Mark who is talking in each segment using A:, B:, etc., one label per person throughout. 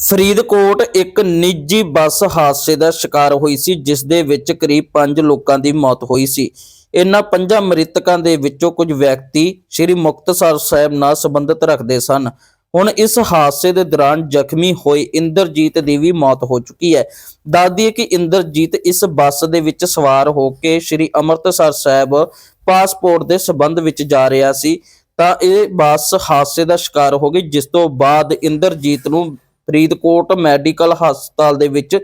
A: ਫਰੀਦਕੋਟ ਇੱਕ ਨਿੱਜੀ ਬੱਸ ਹਾਦਸੇ ਦਾ ਸ਼ਿਕਾਰ ਹੋਈ ਸੀ ਜਿਸ ਦੇ ਵਿੱਚ ਕਰੀਬ 5 ਲੋਕਾਂ ਦੀ ਮੌਤ ਹੋਈ ਸੀ। ਇਨ੍ਹਾਂ ਪੰਜਾਂ ਮ੍ਰਿਤਕਾਂ ਦੇ ਵਿੱਚੋਂ ਕੁਝ ਵਿਅਕਤੀ ਸ੍ਰੀ ਮੁਕਤਸਰ ਸਾਹਿਬ ਨਾਲ ਸੰਬੰਧਿਤ ਰੱਖਦੇ ਸਨ। ਹੁਣ ਇਸ ਹਾਦਸੇ ਦੇ ਦੌਰਾਨ ਜ਼ਖਮੀ ਹੋਏ ਇੰਦਰਜੀਤ ਦੀ ਵੀ ਮੌਤ ਹੋ ਚੁੱਕੀ ਹੈ। ਦੱਸਦੀ ਹੈ ਕਿ ਇੰਦਰਜੀਤ ਇਸ ਬੱਸ ਦੇ ਵਿੱਚ ਸਵਾਰ ਹੋ ਕੇ ਸ੍ਰੀ ਅੰਮ੍ਰਿਤਸਰ ਸਾਹਿਬ ਪਾਸਪੋਰਟ ਦੇ ਸਬੰਧ ਵਿੱਚ ਜਾ ਰਿਹਾ ਸੀ। ਤਾਂ ਇਹ ਬੱਸ ਹਾਦਸੇ ਦਾ ਸ਼ਿਕਾਰ ਹੋ ਗਈ, ਜਿਸ ਤੋਂ ਬਾਅਦ ਇੰਦਰਜੀਤ ਨੂੰ ਫਰੀਦਕੋਟ ਮੈਡੀਕਲ ਹਸਪਤਾਲ ਦੇ ਵਿੱਚ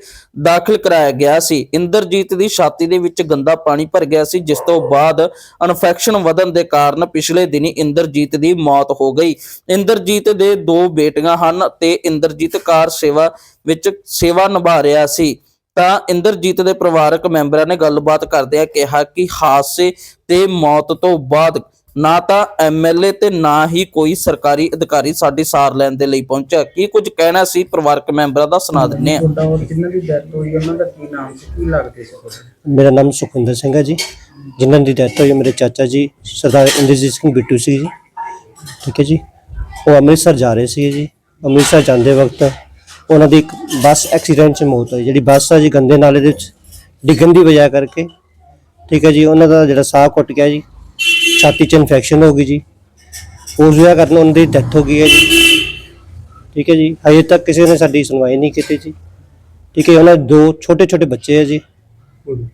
A: ਦਾਖਲ ਕਰਾਇਆ ਗਿਆ ਸੀ। ਇੰਦਰਜੀਤ ਦੀ ਛਾਤੀ ਦੇ ਵਿੱਚ ਗੰਦਾ ਪਾਣੀ ਭਰ ਗਿਆ ਸੀ, ਜਿਸ ਤੋਂ ਬਾਅਦ ਇਨਫੈਕਸ਼ਨ ਵਧਣ ਦੇ ਕਾਰਨ ਪਿਛਲੇ ਦਿਨੀ ਇੰਦਰਜੀਤ ਦੀ ਮੌਤ ਹੋ ਗਈ। ਇੰਦਰਜੀਤ ਦੇ ਦੋ ਬੇਟੀਆਂ ਹਨ ਤੇ ਇੰਦਰਜੀਤ ਕਾਰ ਸੇਵਾ ਵਿੱਚ ਸੇਵਾ ਨਿਭਾ ਰਿਹਾ ਸੀ। ਤਾਂ ਇੰਦਰਜੀਤ ਦੇ ਪਰਿਵਾਰਕ ਮੈਂਬਰਾਂ ਨੇ ਗੱਲਬਾਤ ਕਰਦਿਆਂ ਕਿਹਾ ਕਿ ਹਾਦਸੇ ਤੇ ਮੌਤ ਤੋਂ ਬਾਅਦ ਨਾ ਤਾਂ ਐਮਐਲਏ ਤੇ ਨਾ ਹੀ ਕੋਈ ਸਰਕਾਰੀ ਅਧਿਕਾਰੀ ਸਾਡੀ ਸਾਰ ਲੈਣ ਦੇ ਲਈ ਪਹੁੰਚਿਆ। ਕੀ ਕੁਝ ਕਹਿਣਾ ਸੀ ਪਰਿਵਾਰਕ ਮੈਂਬਰਾਂ ਦਾ ਸੁਣਾ ਦਿੰਨੇ ਆ
B: ਤੁਹਾਡਾ ਦੀ ਡੈਥ ਹੋਈ ਉਹਨਾਂ ਦਾ ਕੀ ਨਾਮ ਸੀ ਕੀ ਲੱਗਦੇ ਸੀ ਤੁਹਾਡੇ?
C: ਮੇਰਾ ਨਾਮ ਸੁਖਵਿੰਦਰ ਸਿੰਘ ਹੈ ਜੀ। ਜਿਨ੍ਹਾਂ ਦੀ ਡੈਥ ਹੋਈ ਹੈ ਮੇਰੇ ਚਾਚਾ ਜੀ ਸਰਦਾਰ ਇੰਦਰਜੀਤ ਸਿੰਘ ਬਿੱਟੂ ਸੀ ਜੀ। ਠੀਕ ਹੈ ਜੀ। ਉਹ ਅੰਮ੍ਰਿਤਸਰ ਜਾ ਰਹੇ ਸੀ ਜੀ। ਅੰਮ੍ਰਿਤਸਰ ਜਾਂਦੇ ਵਕਤ ਉਹਨਾਂ ਦੀ ਇੱਕ ਬੱਸ ਐਕਸੀਡੈਂਟ 'ਚ ਮੌਤ ਹੋਈ ਜਿਹੜੀ ਬੱਸ ਆ ਜੀ ਗੰਦੇ ਨਾਲੇ ਦੇ ਵਿੱਚ ਡਿੱਗਣ ਦੀ ਵਜ੍ਹਾ ਕਰਕੇ। ਠੀਕ ਹੈ ਜੀ ਉਹਨਾਂ ਦਾ ਜਿਹੜਾ ਸਾਹ ਘੁੱਟ ਗਿਆ ਜੀ। ਛਾਤੀ 'ਚ ਇਨਫੈਕਸ਼ਨ ਹੋ ਗਈ ਜੀ। ਉਸ ਵਜ੍ਹਾ ਕਾਰਨ ਉਹਨਾਂ ਦੀ ਡੈਥ ਹੋ ਗਈ ਹੈ ਜੀ। ਠੀਕ ਹੈ ਜੀ। ਹਜੇ ਤੱਕ ਕਿਸੇ ਨੇ ਸਾਡੀ ਸੁਣਵਾਈ ਨਹੀਂ ਕੀਤੀ ਜੀ। ਠੀਕ ਹੈ ਉਹਨਾਂ ਦੇ ਦੋ ਛੋਟੇ ਛੋਟੇ ਬੱਚੇ ਹੈ ਜੀ।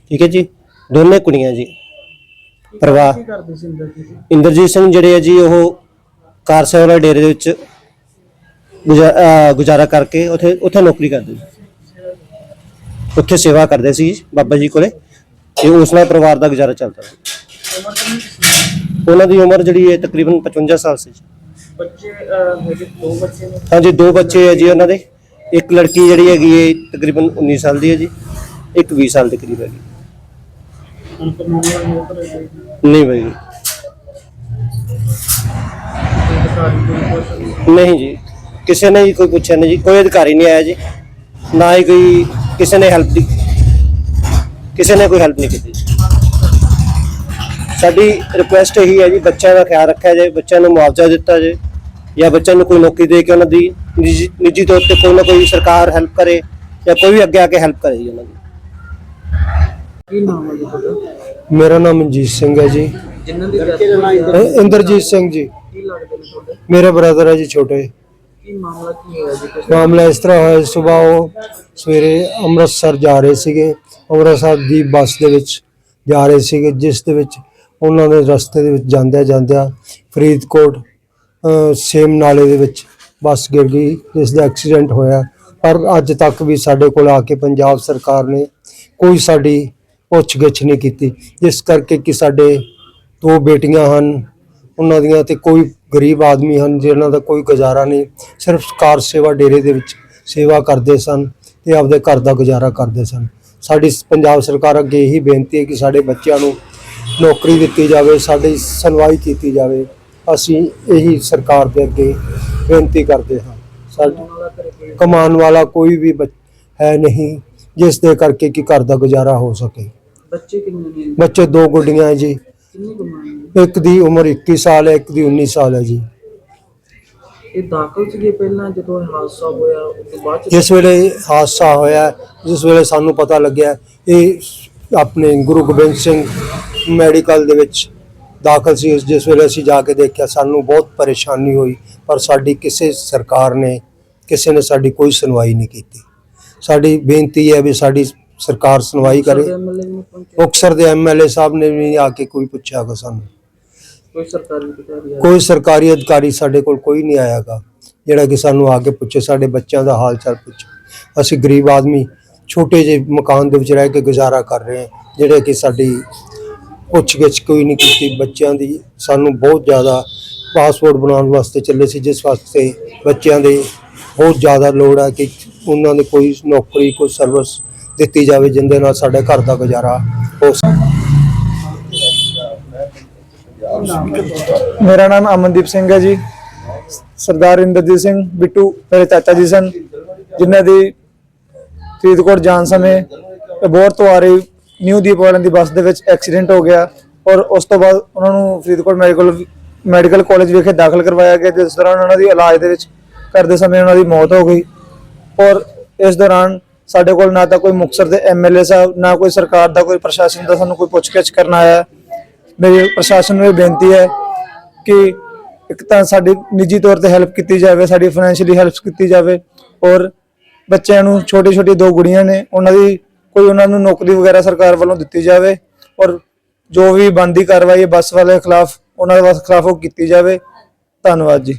C: ਠੀਕ ਹੈ ਜੀ। ਦੋਨੇ ਕੁੜੀਆਂ ਜੀ। ਪਰਵਾਹ
B: ਕੀ ਕਰਦੇ ਸੀ ਅੰਦਰ ਜੀ?
C: ਇੰਦਰਜੀਤ ਸਿੰਘ ਜਿਹੜੇ ਆ ਜੀ ਉਹ ਕਾਰ ਸੇਵਾ ਡੇਰੇ ਦੇ ਵਿੱਚ ਗੁਜ਼ਾ- ਅਹ ਗੁਜ਼ਾਰਾ ਕਰਕੇ ਉੱਥੇ ਉੱਥੇ ਨੌਕਰੀ ਕਰਦੇ ਸੀ। ਉੱਥੇ ਸੇਵਾ ਕਰਦੇ ਸੀ ਬਾਬਾ ਜੀ ਕੋਲੇ। ਤੇ ਉਸ ਨਾਲ ਪਰਿਵਾਰ ਦਾ ਗੁਜ਼ਾਰਾ ਚੱਲਦਾ ਸੀ।
B: ਉਮਰ ਕਿੰਨੀ ਸੀ?
C: ਉਹਨਾਂ ਦੀ ਉਮਰ ਜਿਹੜੀ ਹੈ ਤਕਰੀਬਨ 55 ਸਾਲ ਸੀ ਜੀ।
B: ਬੱਚੇ ਅਹ, ਹੈਗੇ ਦੋ ਬੱਚੇ ਨੇ?
C: ਹਾਂਜੀ ਦੋ ਬੱਚੇ ਹੈ ਜੀ ਉਹਨਾਂ ਦੇ। ਇੱਕ ਲੜਕੀ ਜਿਹੜੀ ਹੈਗੀ ਹੈ ਤਕਰੀਬਨ 19 ਸਾਲ ਦੀ ਹੈ ਜੀ। ਇੱਕ 20 ਸਾਲ ਦੇ ਕਰੀਬ ਹੈਗੀ।
B: ਹੁਣ ਕਾਨੂੰਨ
C: ਨਹੀਂ ਬਾਈ।
B: ਅਧਿਕਾਰੀ ਕੋਈ ਕੁਛ ਨਹੀਂ।
C: ਜੀ। ਕਿਸੇ ਨੇ ਜੀ ਕੋਈ ਪੁੱਛਿਆ ਨਹੀਂ ਜੀ। ਕੋਈ ਅਧਿਕਾਰੀ ਨਹੀਂ ਆਇਆ ਜੀ। ਨਾ ਹੀ ਕੋਈ ਕਿਸੇ ਨੇ ਹੈਲਪ ਦੀ ਕਿਸੇ ਨੇ ਕੋਈ ਹੈਲਪ ਨਹੀਂ ਕੀਤੀ ਸਾਡੀ ਰਿਕੁਐਸਟ ਇਹੀ ਹੈ ਜੀ ਬੱਚਿਆਂ ਦਾ ਖਿਆਲ ਰੱਖਿਆ ਜਾਏ ਬੱਚਿਆਂ ਨੂੰ ਮੁਆਵਜ਼ਾ ਦਿੱਤਾ ਜਾਏ ਜਾਂ ਬੱਚਿਆਂ ਨੂੰ ਕੋਈ ਨੌਕਰੀ ਦੇ ਕੇ ਉਹਨਾਂ ਦੀ ਨਿੱਜੀ ਤੌਰ ਤੇ ਕੋਈ ਨਾ ਕੋਈ ਸਰਕਾਰ ਹੈਲਪ ਕਰੇ ਜਾਂ ਕੋਈ ਵੀ ਅੱਗੇ ਆ ਕੇ ਹੈਲਪ ਕਰੇ ਜੀ ਉਹਨਾਂ ਦੀ।
B: ਕੀ ਨਾਮ ਹੈ ਜੀ ਤੁਹਾਡਾ?
D: ਮੇਰਾ ਨਾਮ ਮਨਜੀਤ ਸਿੰਘ ਹੈ ਜੀ।
B: ਜਿਨ੍ਹਾਂ ਦੀ
D: ਇੰਦਰਜੀਤ ਸਿੰਘ ਜੀ।
B: ਕੀ ਲੱਗਦੇ ਨੇ ਤੁਹਾਡੇ?
D: ਮੇਰੇ ਬ੍ਰਦਰ ਹੈ ਜੀ ਛੋਟੇ।
B: ਕੀ ਮਾਮਲਾ ਕੀ ਹੋਇਆ ਜੀ?
D: ਮਾਮਲਾ ਇਸ ਤਰ੍ਹਾਂ ਹੋਇਆ ਸਵੇਰ ਉਹ ਸਵੇਰੇ ਅੰਮ੍ਰਿਤਸਰ ਜਾ ਰਹੇ ਸੀਗੇ। ਅੰਮ੍ਰਿਤਸਰ ਦੀ ਬੱਸ ਦੇ ਵਿੱਚ ਜਾ ਰਹੇ ਸੀਗੇ ਜਿਸ ਦੇ ਵਿੱਚ ਉਹਨਾਂ ਦੇ ਰਸਤੇ ਦੇ ਵਿੱਚ ਜਾਂਦਿਆਂ ਜਾਂਦਿਆਂ ਫਰੀਦਕੋਟ ਸੇਮ ਨਾਲੇ ਦੇ ਵਿੱਚ ਬੱਸ ਗਿਰ ਗਈ, ਜਿਸ ਦਾ ਐਕਸੀਡੈਂਟ ਹੋਇਆ। ਪਰ ਅੱਜ ਤੱਕ ਵੀ ਸਾਡੇ ਕੋਲ ਆ ਕੇ ਪੰਜਾਬ ਸਰਕਾਰ ਨੇ ਕੋਈ ਸਾਡੀ ਪੁੱਛਗਿੱਛ ਨਹੀਂ ਕੀਤੀ। ਜਿਸ ਕਰਕੇ ਕਿ ਸਾਡੇ ਦੋ ਬੇਟੀਆਂ ਹਨ, ਉਹਨਾਂ ਦੀਆਂ ਤੇ ਕੋਈ ਗਰੀਬ ਆਦਮੀ ਹਨ ਜਿਨ੍ਹਾਂ ਦਾ ਕੋਈ ਗੁਜ਼ਾਰਾ ਨਹੀਂ। ਸਿਰਫ ਕਾਰ ਸੇਵਾ ਡੇਰੇ ਦੇ ਵਿੱਚ ਸੇਵਾ ਕਰਦੇ ਸਨ ਤੇ ਆਪਦੇ ਘਰ ਦਾ ਗੁਜ਼ਾਰਾ ਕਰਦੇ ਸਨ। ਸਾਡੀ ਪੰਜਾਬ ਸਰਕਾਰ ਅੱਗੇ ਇਹੀ ਬੇਨਤੀ ਹੈ ਕਿ ਸਾਡੇ ਬੱਚਿਆਂ ਨੂੰ ਨੌਕਰੀ ਦਿੱਤੀ ਜਾਵੇ ਸਾਡੀ ਸੁਣਵਾਈ ਕੀਤੀ ਜਾਵੇ ਅਸੀਂ ਇਹੀ ਸਰਕਾਰ ਦੇ ਅੱਗੇ ਬੇਨਤੀ ਕਰਦੇ ਹਾਂ। ਸਾਡੇ ਕਮਾਉਣ ਵਾਲਾ ਕੋਈ ਵੀ ਹੈ ਨਹੀਂ ਜਿਸ ਦੇ ਕਰਕੇ ਕਿ ਘਰ ਦਾ ਗੁਜ਼ਾਰਾ ਹੋ ਸਕੇ।
B: ਬੱਚੇ ਕਿੰਨੇ ਨੇ?
D: ਬੱਚੇ ਦੋ ਗੁੱਡੀਆਂ ਹੈ? ਜੀ ਇੱਕ ਦੀ ਉਮਰ 21 ਸਾਲ ਹੈ ਇੱਕ ਦੀ 19 ਸਾਲ ਹੈ ਜੀ।
B: ਇਹ ਦਾਖਲ ਸੀਗੇ ਪਹਿਲਾਂ ਜਦੋਂ ਹਾਦਸਾ ਹੋਇਆ ਉਸ ਤੋਂ ਬਾਅਦ
D: ਜਿਸ ਵੇਲੇ ਹਾਦਸਾ ਹੋਇਆ ਜਿਸ ਵੇਲੇ ਸਾਨੂੰ ਪਤਾ ਲੱਗਿਆ ਇਹ ਆਪਣੇ ਗੁਰੂ ਗੋਬਿੰਦ ਸਿੰਘ ਮੈਡੀਕਲ ਦੇ ਵਿੱਚ ਦਾਖਲ ਸੀ ਜਿਸ ਵੇਲੇ ਅਸੀਂ ਜਾ ਕੇ ਦੇਖਿਆ ਸਾਨੂੰ ਬਹੁਤ ਪਰੇਸ਼ਾਨੀ ਹੋਈ ਪਰ ਸਾਡੀ ਕਿਸੇ ਸਰਕਾਰ ਨੇ ਕਿਸੇ ਨੇ ਸਾਡੀ ਕੋਈ ਸੁਣਵਾਈ ਨਹੀਂ ਕੀਤੀ। ਸਾਡੀ ਬੇਨਤੀ ਹੈ ਵੀ ਸਾਡੀ ਸਰਕਾਰ ਸੁਣਵਾਈ ਕਰੇ। ਮੁਕਤਸਰ ਦੇ ਐਮਐਲਏ ਸਾਹਿਬ ਨੇ ਵੀ ਆ ਕੇ ਕੋਈ ਪੁੱਛਿਆਗਾ ਸਾਨੂੰ।
B: ਕੋਈ ਸਰਕਾਰੀ ਅਧਿਕਾਰੀ
D: ਕੋਈ ਸਰਕਾਰੀ ਅਧਿਕਾਰੀ ਸਾਡੇ ਕੋਲ ਕੋਈ ਨਹੀਂ ਆਇਆਗਾ ਜਿਹੜਾ ਕਿ ਸਾਨੂੰ ਆ ਕੇ ਪੁੱਛੇ ਸਾਡੇ ਬੱਚਿਆਂ ਦਾ ਹਾਲ ਚਾਲ ਪੁੱਛੇ। ਅਸੀਂ ਗਰੀਬ ਆਦਮੀ ਛੋਟੇ ਜਿਹੇ ਮਕਾਨ ਦੇ ਵਿੱਚ ਰਹਿ ਕੇ ਗੁਜ਼ਾਰਾ ਕਰ ਰਹੇ ਹਾਂ ਜਿਹੜੇ ਕਿ ਸਾਡੀ ਪੁੱਛਗਿੱਛ ਕੋਈ ਨਹੀਂ ਕੀਤੀ। ਬੱਚਿਆਂ ਦੀ ਸਾਨੂੰ ਬਹੁਤ ਜ਼ਿਆਦਾ ਪਾਸਪੋਰਟ ਬਣਾਉਣ ਵਾਸਤੇ ਚੱਲੇ ਸੀ, ਜਿਸ ਵਾਸਤੇ ਬੱਚਿਆਂ ਦੇ ਬਹੁਤ ਜ਼ਿਆਦਾ ਲੋੜ ਹੈ ਕਿ ਉਹਨਾਂ ਦੇ ਕੋਈ ਨੌਕਰੀ, ਕੋਈ ਸਰਵਿਸ ਦਿੱਤੀ ਜਾਵੇ, ਜਿੰਦੇ ਨਾਲ ਸਾਡੇ ਘਰ ਦਾ ਗੁਜ਼ਾਰਾ ਹੋ ਸਕੇ।
E: ਮੇਰਾ ਨਾਮ ਅਮਨਦੀਪ ਸਿੰਘ ਹੈ ਜੀ। ਸਰਦਾਰ ਇੰਦਰਜੀਤ ਸਿੰਘ ਬਿੱਟੂ, ਮੇਰੇ ਚਾਚਾ ਜੀ ਸਨ। ਜਿਨ੍ਹਾਂ ਦੀ ਫਰੀਦਕੋਟ ਜਾਣ ਸਮੇਂ ਅਬੋਰ ਤੋਂ ਆ ਰਹੀ ਨਿਊ ਦੀਪਵਾਰਨ ਦੀ ਬੱਸ ਦੇ ਵਿੱਚ ਐਕਸੀਡੈਂਟ ਹੋ ਗਿਆ ਔਰ ਉਸ ਤੋਂ ਬਾਅਦ ਉਹਨਾਂ ਨੂੰ ਫਰੀਦਕੋਟ ਮੈਡੀਕਲ ਮੈਡੀਕਲ ਕਾਲਜ ਵਿਖੇ ਦਾਖਲ ਕਰਵਾਇਆ ਗਿਆ, ਜਿਸ ਦੌਰਾਨ ਉਹਨਾਂ ਦੀ ਇਲਾਜ ਦੇ ਵਿੱਚ ਕਰਦੇ ਸਮੇਂ ਉਹਨਾਂ ਦੀ ਮੌਤ ਹੋ ਗਈ ਔਰ ਇਸ ਦੌਰਾਨ ਸਾਡੇ ਕੋਲ ਨਾ ਤਾਂ ਕੋਈ ਮੁਕਤਸਰ ਦੇ ਐਮਐਲਏ ਸਾਹਿਬ, ਨਾ ਕੋਈ ਸਰਕਾਰ ਦਾ, ਕੋਈ ਪ੍ਰਸ਼ਾਸਨ ਦਾ ਸਾਨੂੰ ਕੋਈ ਪੁੱਛਗਿੱਛ ਕਰਨ ਆਇਆ। ਮੇਰੀ ਪ੍ਰਸ਼ਾਸਨ ਨੂੰ ਇਹ ਬੇਨਤੀ ਹੈ ਕਿ ਇੱਕ ਤਾਂ ਸਾਡੀ ਨਿੱਜੀ ਤੌਰ ਤੇ ਹੈਲਪ ਕੀਤੀ ਜਾਵੇ, ਸਾਡੀ ਫਾਈਨੈਂਸ਼ੀਅਲੀ ਹੈਲਪ ਕੀਤੀ ਜਾਵੇ ਔਰ ਬੱਚਿਆਂ ਨੂੰ ਛੋਟੀ ਛੋਟੀ ਦੋ ਗੁੜੀਆਂ ਨੇ, ਉਹਨਾਂ ਦੀ ਕੋਈ ਉਹਨਾਂ ਨੂੰ ਨੌਕਰੀ ਵਗੈਰਾ ਸਰਕਾਰ ਵੱਲੋਂ ਦਿੱਤੀ ਜਾਵੇ ਔਰ ਜੋ ਵੀ ਬੰਦੀ ਕਾਰਵਾਈ ਹੈ, ਬੱਸ ਵਾਲੇ ਖਿਲਾਫ, ਉਹਨਾਂ ਦੇ ਖਿਲਾਫ ਉਹ ਕੀਤੀ ਜਾਵੇ। ਧੰਨਵਾਦ ਜੀ।